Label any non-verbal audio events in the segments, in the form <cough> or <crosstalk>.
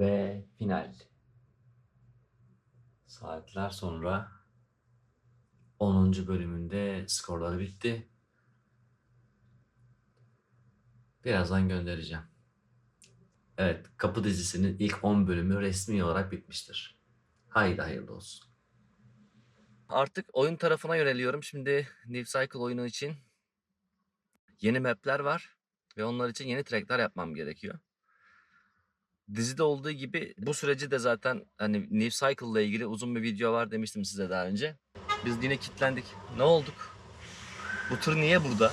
Ve final. Saatler sonra 10. bölümünde skorları bitti. Birazdan göndereceğim. Evet, Kapı dizisinin ilk 10 bölümü resmi olarak bitmiştir. Haydi hayırlı olsun. Artık oyun tarafına yöneliyorum. Şimdi New Cycle oyunu için yeni map'ler var ve onlar için yeni track'ler yapmam gerekiyor. Dizide olduğu gibi bu süreci de zaten hani New Cycle ile ilgili uzun bir video var demiştim size daha önce. Biz yine kilitlendik. Ne olduk? Bu tır niye burada?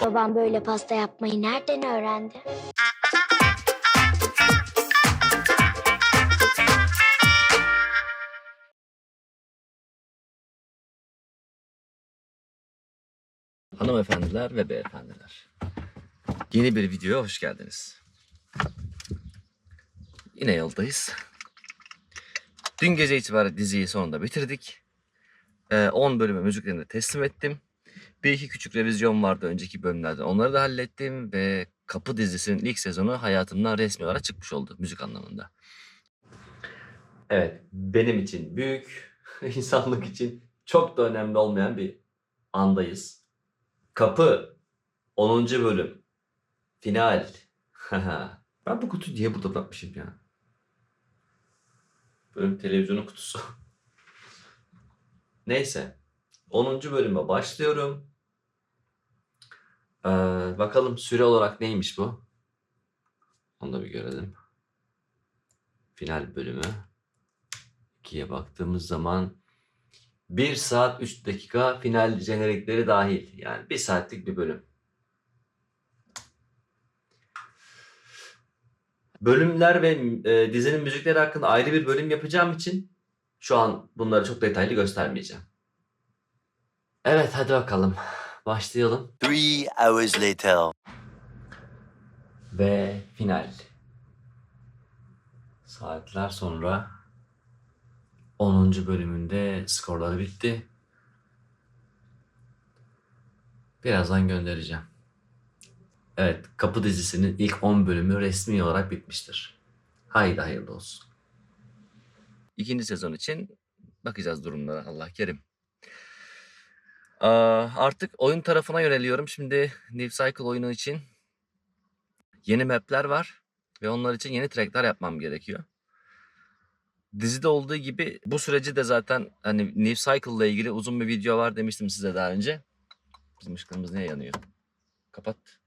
Babam böyle pasta yapmayı nereden öğrendi? Hanımefendiler ve beyefendiler. Yeni bir videoya hoş geldiniz. Yine yoldayız. Dün gece itibariyle diziyi sonunda bitirdik. Ee, 10 bölümü müziklerini de teslim ettim. Bir iki küçük revizyon vardı önceki bölümlerden. Onları da hallettim ve Kapı dizisinin ilk sezonu hayatımdan resmi olarak çıkmış oldu müzik anlamında. Evet, benim için büyük, <laughs> insanlık için çok da önemli olmayan bir andayız. Kapı 10. bölüm. Final. <laughs> ben bu kutuyu niye burada bırakmışım ya? Bölüm televizyonun kutusu. <laughs> Neyse. 10. bölüme başlıyorum. Ee, bakalım süre olarak neymiş bu? Onu da bir görelim. Final bölümü. 2'ye baktığımız zaman 1 saat 3 dakika final jenerikleri dahil. Yani 1 saatlik bir bölüm. Bölümler ve e, dizinin müzikleri hakkında ayrı bir bölüm yapacağım için şu an bunları çok detaylı göstermeyeceğim. Evet hadi bakalım. Başlayalım. Three hours later. Ve final. Saatler sonra 10. bölümünde skorları bitti. Birazdan göndereceğim. Evet, Kapı dizisinin ilk 10 bölümü resmi olarak bitmiştir. Haydi hayırlı olsun. İkinci sezon için bakacağız durumlara Allah kerim. Artık oyun tarafına yöneliyorum. Şimdi New Cycle oyunu için yeni map'ler var ve onlar için yeni track'ler yapmam gerekiyor. Dizide olduğu gibi bu süreci de zaten hani New Cycle ile ilgili uzun bir video var demiştim size daha önce. Bizim ışıklarımız niye yanıyor? Kapat.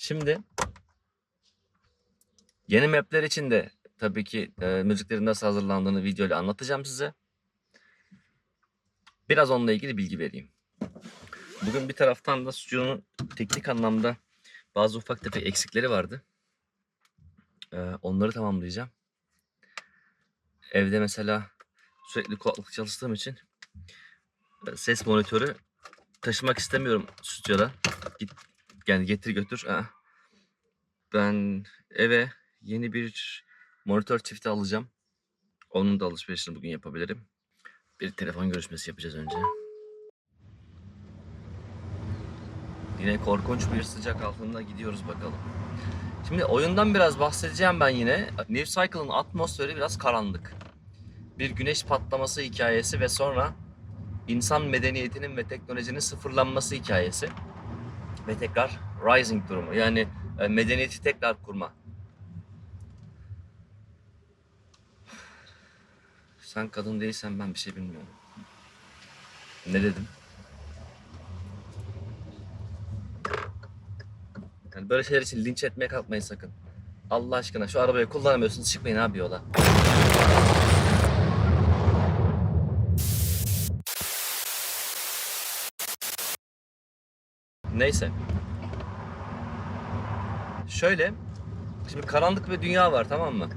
Şimdi yeni map'ler için de tabii ki e, müziklerin nasıl hazırlandığını videoyla anlatacağım size. Biraz onunla ilgili bilgi vereyim. Bugün bir taraftan da stüdyonun teknik anlamda bazı ufak tefek eksikleri vardı. Ee, onları tamamlayacağım. Evde mesela sürekli kulaklık çalıştığım için e, ses monitörü taşımak istemiyorum stüdyoda. Git, yani getir götür. Aa. Ben eve yeni bir monitör çifti alacağım. Onun da alışverişini bugün yapabilirim. Bir telefon görüşmesi yapacağız önce. Yine korkunç bir sıcak altında gidiyoruz bakalım. Şimdi oyundan biraz bahsedeceğim ben yine. New Cycle'ın atmosferi biraz karanlık. Bir güneş patlaması hikayesi ve sonra insan medeniyetinin ve teknolojinin sıfırlanması hikayesi. Ve tekrar rising durumu. Yani e, medeniyeti tekrar kurma. Sen kadın değilsen ben bir şey bilmiyorum. Ne dedim? Yani böyle şeyler için linç etmeye kalkmayın sakın. Allah aşkına şu arabayı kullanamıyorsunuz çıkmayın abi yola. Neyse. Şöyle. Şimdi karanlık bir dünya var tamam mı?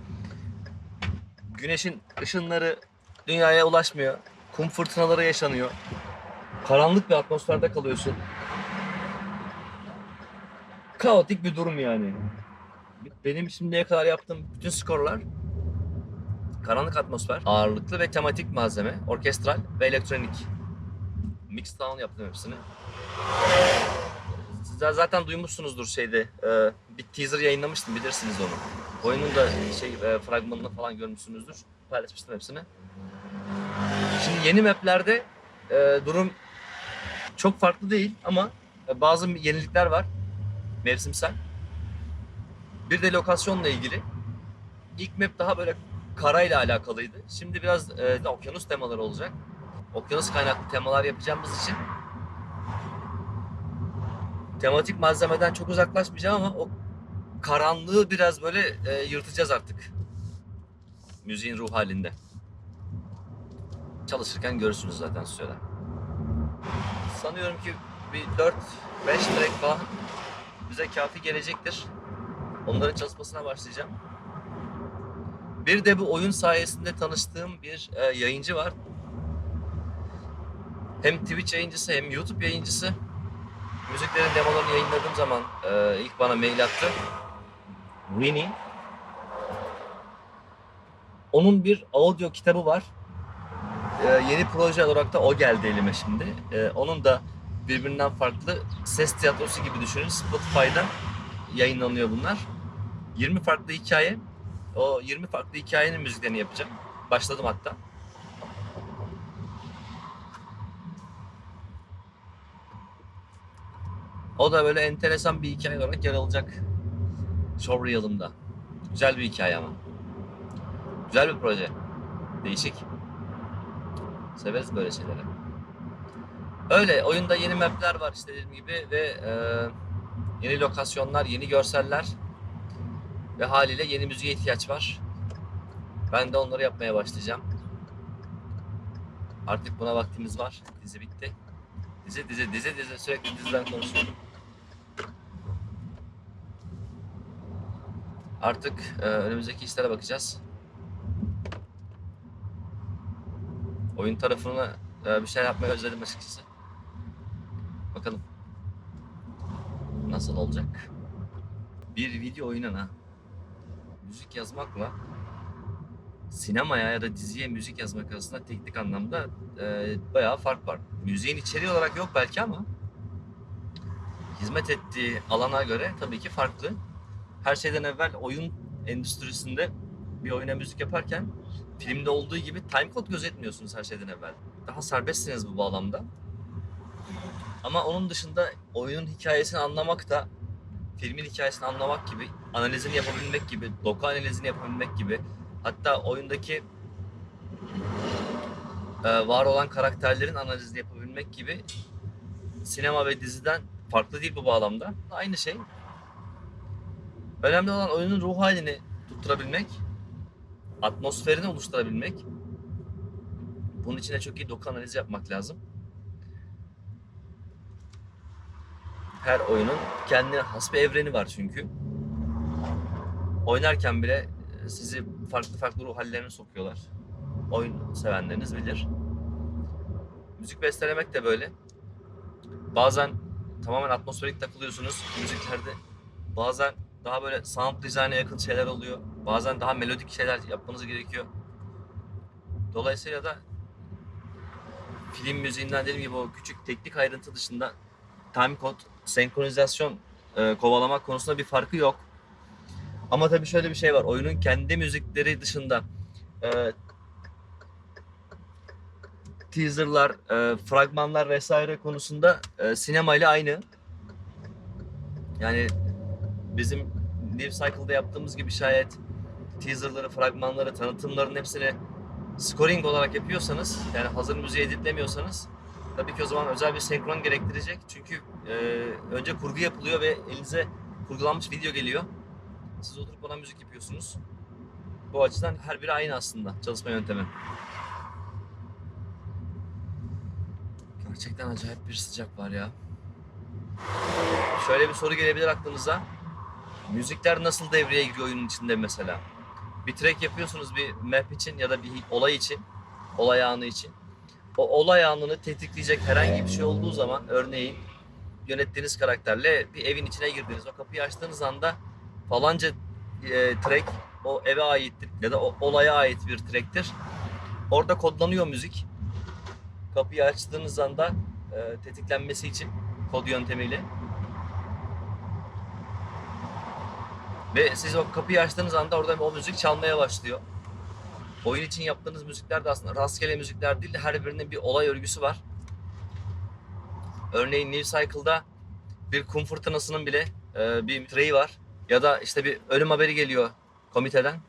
Güneşin ışınları dünyaya ulaşmıyor. Kum fırtınaları yaşanıyor. Karanlık bir atmosferde kalıyorsun. Kaotik bir durum yani. Benim şimdiye kadar yaptığım bütün skorlar karanlık atmosfer, ağırlıklı ve tematik malzeme, orkestral ve elektronik. Mix down yaptım hepsini. Zaten duymuşsunuzdur şeyde. e, bir teaser yayınlamıştım bilirsiniz onu. Oyunun da şey e, fragmanını falan görmüşsünüzdür. Paylaşmıştım hepsini. Şimdi yeni maplerde e, durum çok farklı değil ama e, bazı yenilikler var. Mevsimsel. Bir de lokasyonla ilgili. İlk map daha böyle karayla alakalıydı. Şimdi biraz e, okyanus temaları olacak. Okyanus kaynaklı temalar yapacağımız için tematik malzemeden çok uzaklaşmayacağım ama o karanlığı biraz böyle e, yırtacağız artık. Müziğin ruh halinde. Çalışırken görürsünüz zaten söyle. Sanıyorum ki bir 4-5 track falan bize kafi gelecektir. Onların çalışmasına başlayacağım. Bir de bu oyun sayesinde tanıştığım bir e, yayıncı var. Hem Twitch yayıncısı hem YouTube yayıncısı. Müziklerin demolarını yayınladığım zaman e, ilk bana mail attı. Rini. Onun bir audio kitabı var. E, yeni proje olarak da o geldi elime şimdi. E, onun da birbirinden farklı ses tiyatrosu gibi düşünün. Spotify'dan yayınlanıyor bunlar. 20 farklı hikaye. O 20 farklı hikayenin müziklerini yapacağım. Başladım hatta. O da böyle enteresan bir hikaye olarak yer alacak. Showreel'ımda. Güzel bir hikaye ama. Güzel bir proje. Değişik. Severiz böyle şeyleri. Öyle oyunda yeni mapler var işte dediğim gibi ve e, yeni lokasyonlar, yeni görseller ve haliyle yeni müziğe ihtiyaç var. Ben de onları yapmaya başlayacağım. Artık buna vaktimiz var. Dizi bitti. Dizi dizi dizi dizi sürekli diziden konuşuyorum. Artık e, önümüzdeki işlere bakacağız. Oyun tarafını e, bir şeyler yapmayı özledim açıkçası. Bakalım. Nasıl olacak? Bir video oyununa müzik yazmakla sinemaya ya da diziye müzik yazmak arasında teknik anlamda e, bayağı fark var. Müziğin içeriği olarak yok belki ama hizmet ettiği alana göre tabii ki farklı. Her şeyden evvel oyun endüstrisinde bir oyuna müzik yaparken filmde olduğu gibi time code gözetmiyorsunuz her şeyden evvel. Daha serbestsiniz bu bağlamda. Ama onun dışında oyunun hikayesini anlamak da filmin hikayesini anlamak gibi, analizini yapabilmek gibi, doku analizini yapabilmek gibi, hatta oyundaki e, var olan karakterlerin analizini yapabilmek gibi sinema ve diziden farklı değil bu bağlamda. Aynı şey. Önemli olan oyunun ruh halini tutturabilmek, atmosferini oluşturabilmek. Bunun için de çok iyi doku analizi yapmak lazım. Her oyunun kendine has bir evreni var çünkü. Oynarken bile e, sizi farklı farklı ruh hallerine sokuyorlar. Oyun sevenleriniz bilir. Müzik bestelemek de böyle. Bazen tamamen atmosferik takılıyorsunuz müziklerde. Bazen daha böyle sound design'a yakın şeyler oluyor. Bazen daha melodik şeyler yapmanız gerekiyor. Dolayısıyla da film müziğinden dediğim gibi o küçük teknik ayrıntı dışında time code, senkronizasyon e, kovalamak konusunda bir farkı yok. Ama tabii şöyle bir şey var. Oyunun kendi müzikleri dışında e, teaserlar, e, fragmanlar vesaire konusunda e, sinema ile aynı. Yani bizim Live Cycle'da yaptığımız gibi şayet teaserları, fragmanları, tanıtımların hepsini scoring olarak yapıyorsanız, yani hazır müziği editlemiyorsanız tabii ki o zaman özel bir senkron gerektirecek. Çünkü e, önce kurgu yapılıyor ve elinize kurgulanmış video geliyor. Siz oturup ona müzik yapıyorsunuz. Bu açıdan her biri aynı aslında çalışma yöntemi. Gerçekten acayip bir sıcak var ya. Şöyle bir soru gelebilir aklınıza. Müzikler nasıl devreye giriyor oyunun içinde mesela? Bir track yapıyorsunuz bir map için ya da bir olay için, olay anı için. O olay anını tetikleyecek herhangi bir şey olduğu zaman örneğin yönettiğiniz karakterle bir evin içine girdiniz. O kapıyı açtığınız anda falanca e, track o eve aittir ya da o olaya ait bir track'tir. Orada kodlanıyor müzik. Kapıyı açtığınız anda e, tetiklenmesi için kod yöntemiyle. Ve siz o kapıyı açtığınız anda orada o müzik çalmaya başlıyor. Oyun için yaptığınız müzikler de aslında rastgele müzikler değil de her birinin bir olay örgüsü var. Örneğin New Cycle'da bir kum fırtınasının bile e, bir treyi var. Ya da işte bir ölüm haberi geliyor komiteden.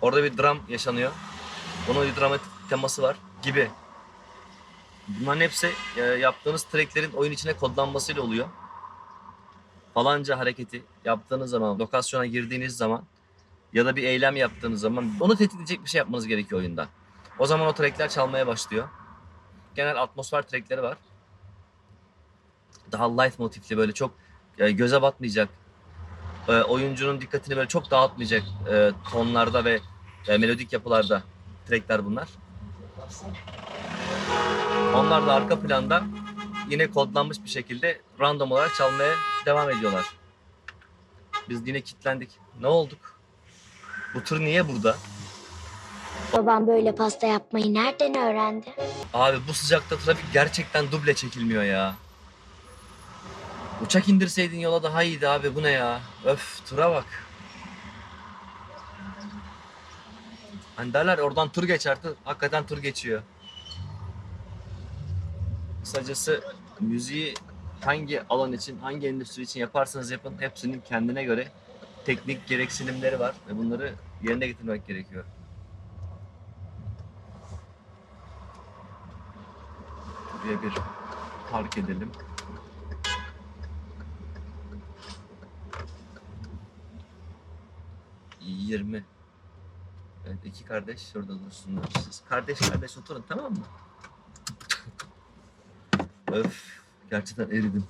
Orada bir dram yaşanıyor. Bunun bir dramatik teması var gibi. Bunların hepsi e, yaptığınız tracklerin oyun içine kodlanmasıyla oluyor. Falanca hareketi yaptığınız zaman, lokasyona girdiğiniz zaman ya da bir eylem yaptığınız zaman onu tetikleyecek bir şey yapmanız gerekiyor oyunda. O zaman o trackler çalmaya başlıyor. Genel atmosfer trackleri var. Daha light motifli böyle çok e, göze batmayacak, e, oyuncunun dikkatini böyle çok dağıtmayacak e, tonlarda ve melodik yapılarda trackler bunlar. Onlar da arka planda yine kodlanmış bir şekilde random olarak çalmaya devam ediyorlar. Biz yine kilitlendik. Ne olduk? Bu tır niye burada? Babam böyle pasta yapmayı nereden öğrendi? Abi bu sıcakta trafik gerçekten duble çekilmiyor ya. Uçak indirseydin yola daha iyiydi abi bu ne ya? Öf tura bak. Hani derler oradan tur geçer tır. Hakikaten tur geçiyor. Kısacası müziği hangi alan için, hangi endüstri için yaparsanız yapın hepsinin kendine göre teknik gereksinimleri var ve bunları yerine getirmek gerekiyor. Buraya bir park edelim. Yirmi. Evet iki kardeş şurada dursunlar. Siz kardeş kardeş oturun tamam mı? Öf gerçekten eridim.